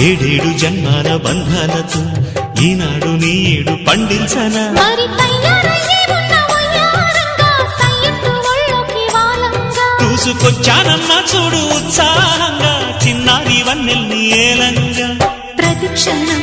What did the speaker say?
ఏడేడు జన్మాల బంధాలతో ఈనాడు పండించనా. సయ్యత్తు ఒళ్ళోకి వాలంగా. చూసుకొచ్చానమ్మా చూడు ఉత్సాహంగా చిన్నారి వన్నెల్ని ఏలంగా. ప్రతి క్షణం